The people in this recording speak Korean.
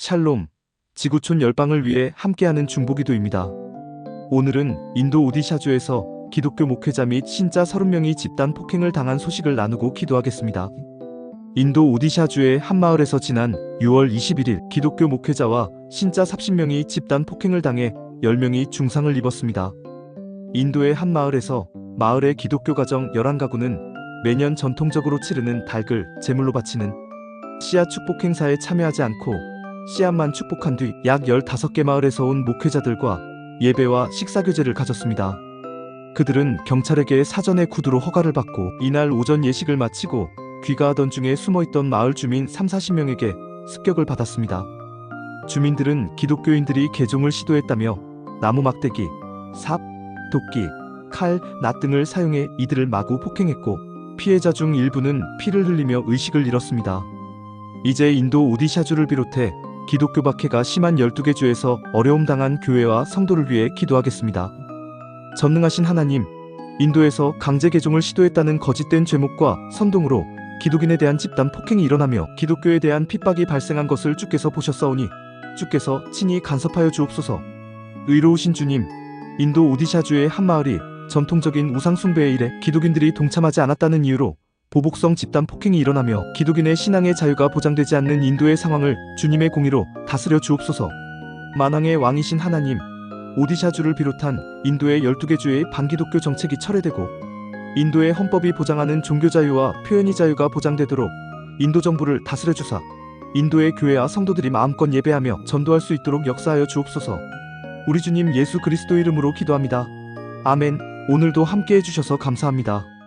샬롬, 지구촌 열방을 위해 함께하는 중보기도입니다. 오늘은 인도 오디샤주에서 기독교 목회자 및 신자 30명이 집단 폭행을 당한 소식을 나누고 기도하겠습니다. 인도 오디샤주의 한 마을에서 지난 6월 21일 기독교 목회자와 신자 30명이 집단 폭행을 당해 10명이 중상을 입었습니다. 인도의 한 마을에서 마을의 기독교 가정 11가구는 매년 전통적으로 치르는 닭을 제물로 바치는 씨앗 축복 행사에 참여하지 않고 씨앗만 축복한 뒤 약 15개 마을에서 온 목회자들과 예배와 식사 교제를 가졌습니다. 그들은 경찰에게 사전에 구두로 허가를 받고 이날 오전 예식을 마치고 귀가하던 중에 숨어있던 마을 주민 3, 40명에게 습격을 받았습니다. 주민들은 기독교인들이 개종을 시도했다며 나무 막대기, 삽, 도끼, 칼, 낫 등을 사용해 이들을 마구 폭행했고 피해자 중 일부는 피를 흘리며 의식을 잃었습니다. 이제 인도 오디샤주를 비롯해 기독교 박해가 심한 12개 주에서 어려움 당한 교회와 성도를 위해 기도하겠습니다. 전능하신 하나님, 인도에서 강제 개종을 시도했다는 거짓된 죄목과 선동으로 기독인에 대한 집단 폭행이 일어나며 기독교에 대한 핍박이 발생한 것을 주께서 보셨사오니 주께서 친히 간섭하여 주옵소서. 의로우신 주님, 인도 오디샤주의 한 마을이 전통적인 우상숭배의 일에 기독인들이 동참하지 않았다는 이유로 보복성 집단 폭행이 일어나며 기독인의 신앙의 자유가 보장되지 않는 인도의 상황을 주님의 공의로 다스려 주옵소서. 만왕의 왕이신 하나님, 오디샤주를 비롯한 인도의 12개 주의 반기독교 정책이 철회되고 인도의 헌법이 보장하는 종교 자유와 표현의 자유가 보장되도록 인도 정부를 다스려 주사 인도의 교회와 성도들이 마음껏 예배하며 전도할 수 있도록 역사하여 주옵소서. 우리 주님 예수 그리스도 이름으로 기도합니다. 아멘. 오늘도 함께 해주셔서 감사합니다.